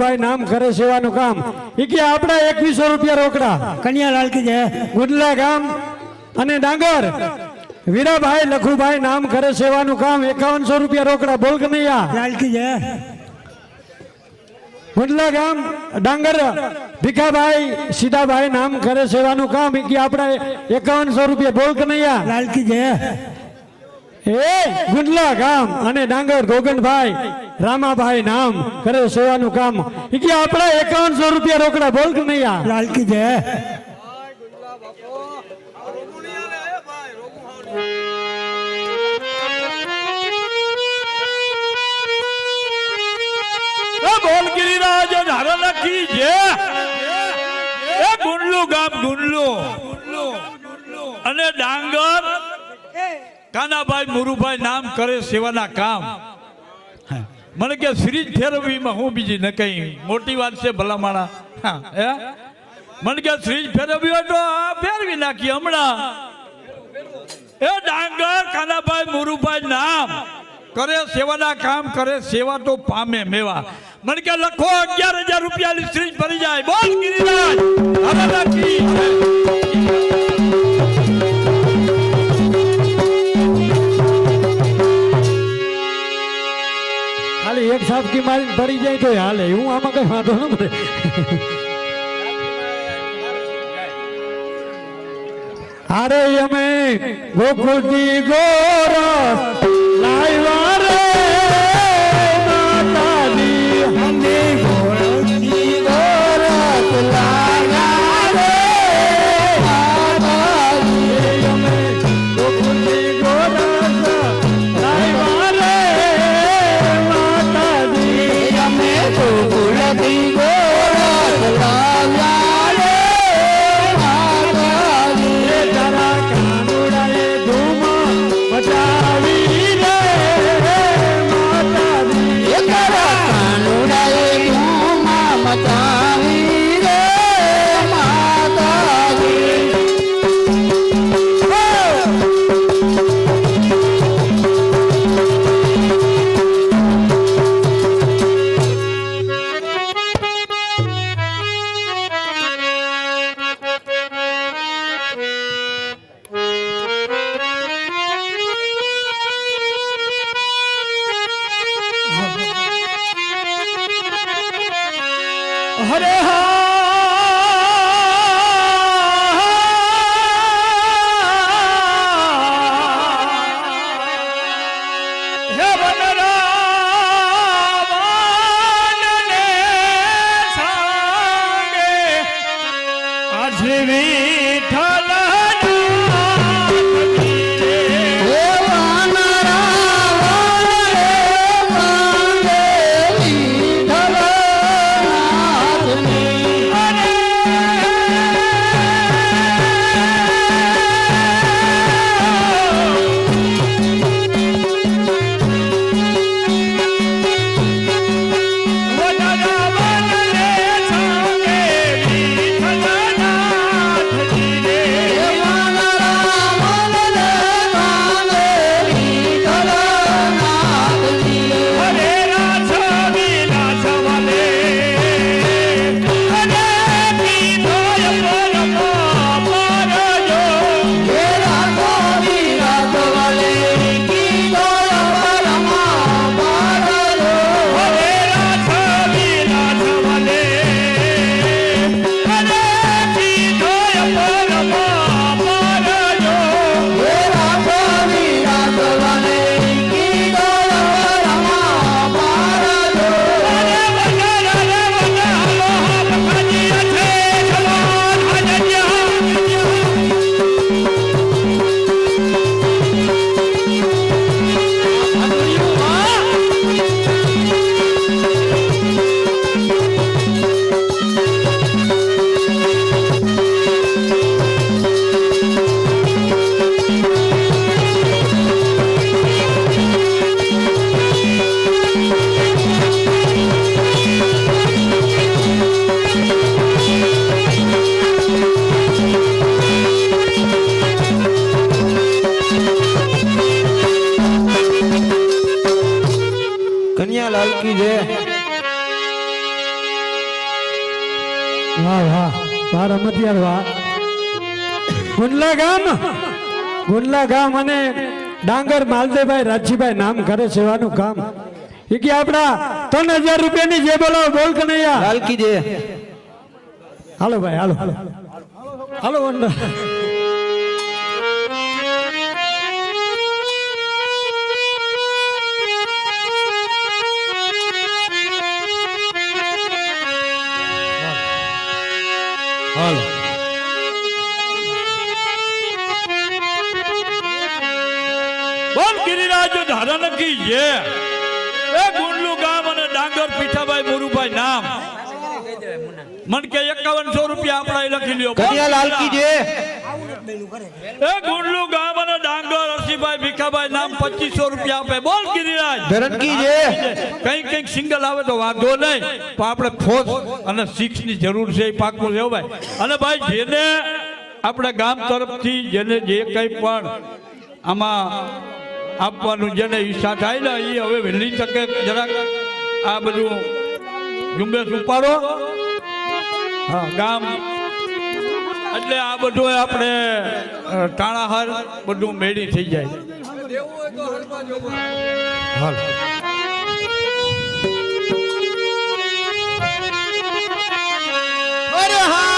લખુભાઈ નામ કરે સેવાનું કામ. એ કે આપણા એકવીસો રૂપિયા રોકડા. કન્યા લાલ કી જય. ગુડલા ગામ અને ડાંગર. વીરાભાઈ લખુભાઈ નામ કરે સેવાનું કામ. એકાવનસો રૂપિયા રોકડા. બોલ કે નહીં લાલ કી જય. ગુડલા ગામ ડાંગર. ભીખાભાઈ સીધાભાઈ નામ કરે સેવાનું કામ. કે આપણા એકાવનસો રૂપિયા. બોલ કનૈયા. લાલકી છે લાલ કી જય. એ ગુંડલા ગામ અને ડાંગર ગોગનભાઈ રામાભાઈ નામ કરે સેવાનું કામ. કે આપણા એકાવનસો રૂપિયા રોકડા બોલ કે નહીં આ. લાલકી જય બોલ ગિરિરાજ ધારા લખી જે એ ગુંડલું ગામ ગુંડલું. અને ડાંગર કાનાભાઈ મુરુભાઈ નામ કરે સેવાના કામ. મને કે સિરીજ ફેરવવીમાં હું બીજી ન કઈ. મોટી વાત છે ભલામાણા. હા, મને કે સિરીજ ફેરવવી હોય તો ફેરવી નાખી હમણાં. એ ડાંગર કાનાભાઈ મુરુભાઈ નામ. કરે સેવાના કામ કરે સેવા તો પામે મેવા. મને કે લખો અગિયાર હજાર રૂપિયાની સિરીજ ભરી જાય. બોલ ગિરિરાજ. હવે જાય તો હાલે. હું આમાં કઈ વાંધો ન પડે. અરે અમે ગોકુળથી ગોરસ ગુંડલા ગામ અને ડાંગર માલદેભાઈ રાજજીભાઈ નામ કરે સેવાનું કામ. એ કે આપણા ત્રણ હજાર રૂપિયાની જે બોલો બોલ કનૈયા. હાલકી દે. હાલો ભાઈ હાલો. હાલો વંડા હાલો. ધારણ કી જય એ ગુંડલું ગામ અને ડાંગર પીઠાભાઈ મોરુભાઈ નામ. મન કે એકાવનસો રૂપિયા આપણા એ લખી લ્યો. બોલ લાલકી કી જય એ ગુંડલું ગામ અને ડાંગર હરસીભાઈ ભીખાભાઈ નામ પચીસો રૂપિયા આપે. બોલ ગિરિરાજ. ધરણ કી જય કંઈક કંઈક સિંગલ આવે તો વાંધો નહીં પણ આપણે ફોર્સ અને સિક્સની જરૂર છે એ પાકું છે ભાઈ. અને ભાઈ જેને આપણા ગામ તરફથી જેને જે કંઈ પણ આમાં આપવાનું જેને ઈચ્છા થાય ને એ હવે વહેલી તકે જરાક આ બધું ઝુંબેશ ઉપાડો. હા, ગામ. એટલે આ બધું આપણે ટાણાહાર બધું મેળી થઈ જાય. અરે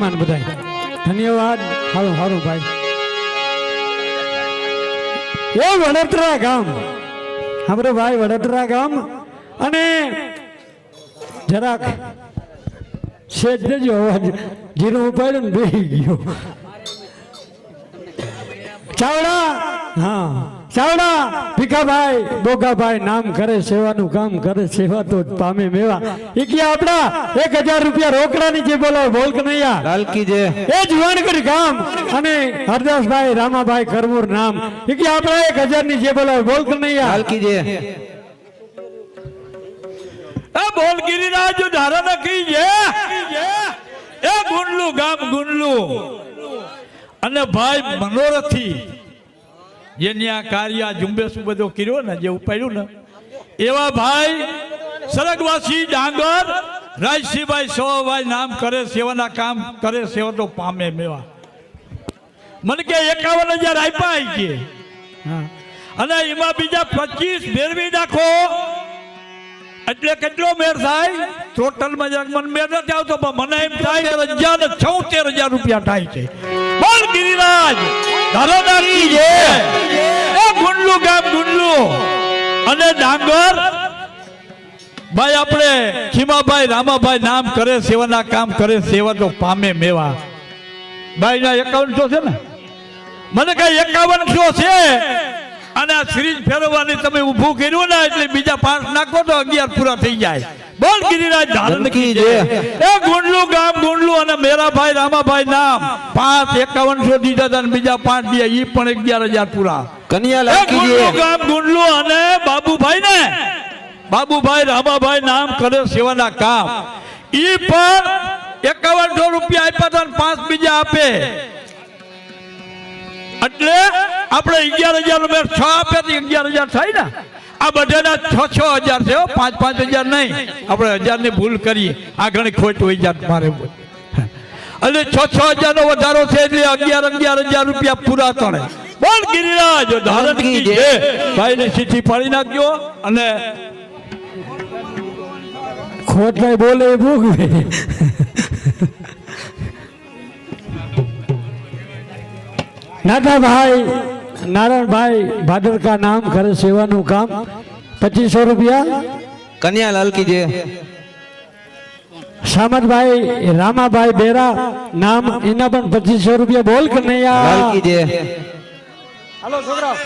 ભાટુડિયાના છે ને મહેમાન બધા ધન્યવાદ. સારું સારું ભાઈ. એ વડોદરા ગામ. હમરે ભાઈ વડોદરા ગામ. અને જરાક શેઠ દેજો અવાજ જીરો ઉપાડ્યો ને બેસી ગયો. ચાવડા. હા. ચાવડા ભીખાભાઈ બોગાભાઈ નામ કરે સેવાનું કામ કરે સેવા તો પામે મેવા. એ કે આપડા એક હજાર રૂપિયા રોકડાની જે બોલો બોલ કે નહીં યાર જે. એ જ જુવાનગઢ ગામ અને હરદાસભાઈ રામાભાઈ કરમુર નામ. એ આપડા એક હજારની જે બોલો બોલ કે નહીં યાર જે. એ બોલ ગિરિરાજ ધારણ કી જે એ ગુંડલું ગામ ગુંડલું. અને ભાઈ મનોરથી જેની આ કાર્ય ઝુંબેશ બધો કર્યો ને, જે ઉપાડ્યું ને. એવા ભાઈ, સરગવાસી, ડાંગર રાજસિંહભાઈ સવાભાઈ નામ કરે, સેવાના કામ કરે, સેવા તો પામે મેવા. મને કે એકાવન હજાર આપ્યા કે. અને એમાં બીજા પચીસ મેળવી નાખો. એટલે કેટલો મેર થાય? ટોટલમાં જરાક મને મેર નથી આવતો, પણ મને એમ થાય કે હજાર છોતેર હજાર રૂપિયા થાય છે. બોલ ગિરિરાજ! ધરોડા કી જય એ ગુંડલું ગુંડલું અને ડાંગર? ભાઈ, આપણે ખીમાભાઈ, રામાભાઈ નામ કરે, સેવાના કામ કરે, સેવા તો પામે મેવા. ભાઈ, ના એકાવનસો છે ને? મને કઈ એકાવનસો છે? અને આ સિરીજ ફેરવવાની તમે ઊભું કર્યું ને, એટલે બીજા પાંચ નાખો તો અગિયાર પૂરા થઈ જાય. બોલ ગિરિરાજ ધારણ કી જય એ ગુંડલુ ગામ ગુંડલુ અને મેરાભાઈ રામાભાઈ નામ. પાંચ એકાવનસો દીધા હતા બીજા પાંચ દિયા ઈ પણ અગિયાર હજાર પૂરા. કન્યા એ કી ગુંડલું ગામ ગુંડલુ અને બાબુભાઈ ને. બાબુભાઈ રામાભાઈ નામ કરે સેવાના કામ. ઈ પણ એકાવનસો રૂપિયા આપ્યા હતા પાંચ બીજા આપે. એટલે આપણે અગિયાર હજાર રૂપિયા છ આપ્યા અગિયાર હજાર થાય ને. આ બધાના છ છ હજાર છે હો, પાંચ પાંચ હજાર નહીં. આપણે હજારની ભૂલ કરીએ. આ ઘણી ખોટ હોય જાત મારે. અને છ છ હજાર નો વધારો છે એટલે અગિયાર અગિયાર હજાર રૂપિયા પૂરા તણે. બોલ ગિરિરાજ ધારણ કી જય. ભાઈ ને ચીઠી પાડી નાખજો અને ખોટ કઈ બોલે એ ભોગવે નાથાભાઈ નારાયણભાઈ ભાદરકા નામ ઘરે સેવાનું કામ. પચીસો રૂપિયા. કન્યા કીજે. સામતભાઈ રામાભાઈ બેરા નામ એના પણ પચીસો રૂપિયા. બોલ કે નહીં લાલ કી યાર હાલો છોકરા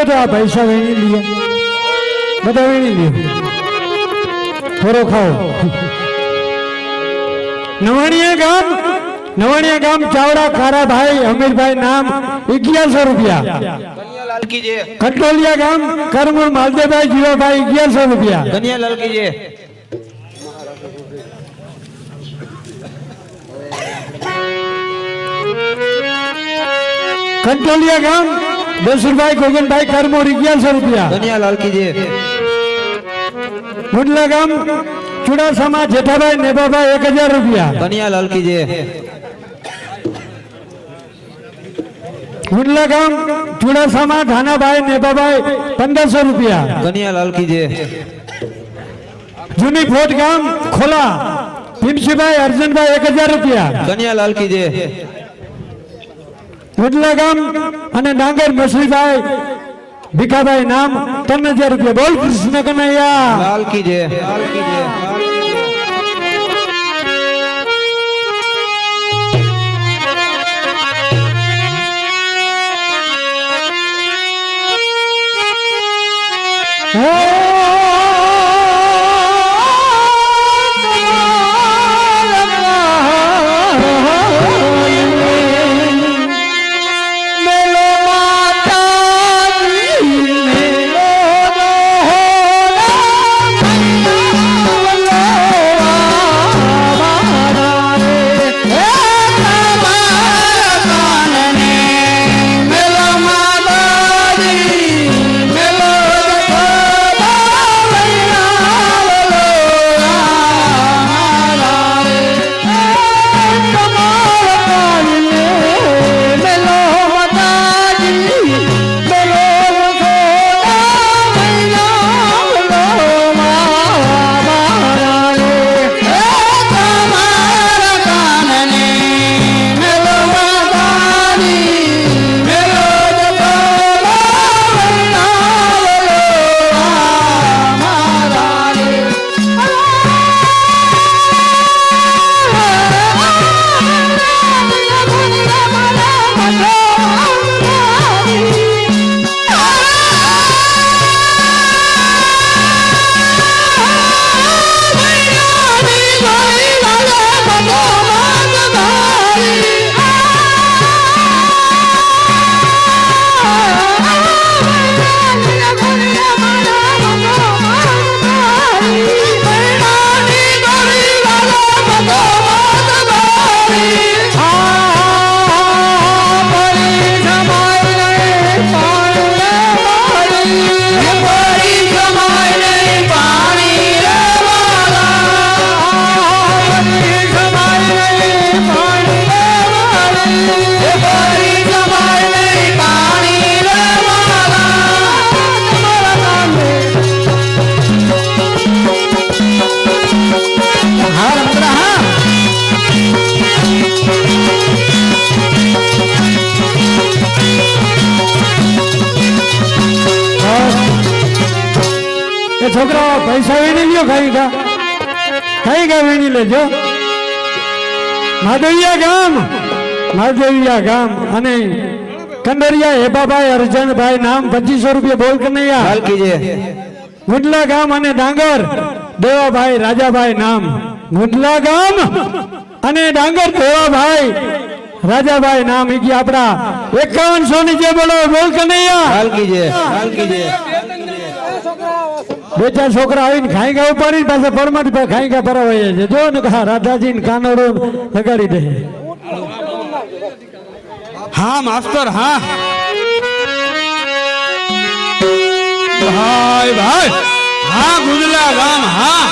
લ્યો તો આ પૈસા વેણી લઈએ બધા વેણી લ્યો થોડો ખાઓ નવાણીયા ગામ નવાણીયા ગામ ચાવડા કારાભાઈ અમીરભાઈ નામ અગિયારસો રૂપિયા કન્યાલાલ કી જય કટોલિયા ગામ કરમુર માલદેભાઈ જીવાભાઈ અગિયારસો રૂપિયા કન્યાલાલ કી જય કંટોલિયા ગામ દસુરભાઈ ગોગનભાઈ કરમોર અગિયારસો રૂપિયા કન્યાલાલ કી જય મુંડલા ગામ ચુડાસામાં જેઠાભાઈ નેભાભાઈ એક હજાર રૂપિયા કન્યાલાલ કી જય મુંડલા ગામ ચુડાસામાં ધાનાભાઈ નેભાભાઈ પંદરસો રૂપિયા કન્યાલાલ કી જય જૂની ફોટ ગામ ખોલા ભીમસીભાઈ અર્જનભાઈ એક હજાર રૂપિયા કન્યાલાલ કી જય ગામ અને ડાંગર મસલીભાઈ ભીખાભાઈ નામ, તમને જે રૂપિયા બોલ, કૃષ્ણ કનૈયા. લાલ કી જય લાલ કી જય. લેજો માધવિયા ગામ માધવિયા ગામ અને કંડરિયા હેબાભાઈ અરજણભાઈ નામ પચીસો રૂપિયા બોલ કનૈયા. મુંડલા ગામ અને ડાંગર દેવાભાઈ રાજાભાઈ નામ. મુંડલા ગામ અને ડાંગર દેવાભાઈ રાજાભાઈ નામ. આપણા એકાવનસો ની જે બોલો બોલ કનૈયા લાલ કી જય લાલ કી જય બે ચાર છોકરા આવીને ખાઈ ગયા ઉપાડી પાછા પરમાટી પાસે ખાઈ ગયા પરાવાય છે જો ને હા રાધાજી ને કાનડો લગાડી દે. હા, માસ્તર, હા. ભાઈ ભાઈ. હા, ગુજલા ગામ, હા.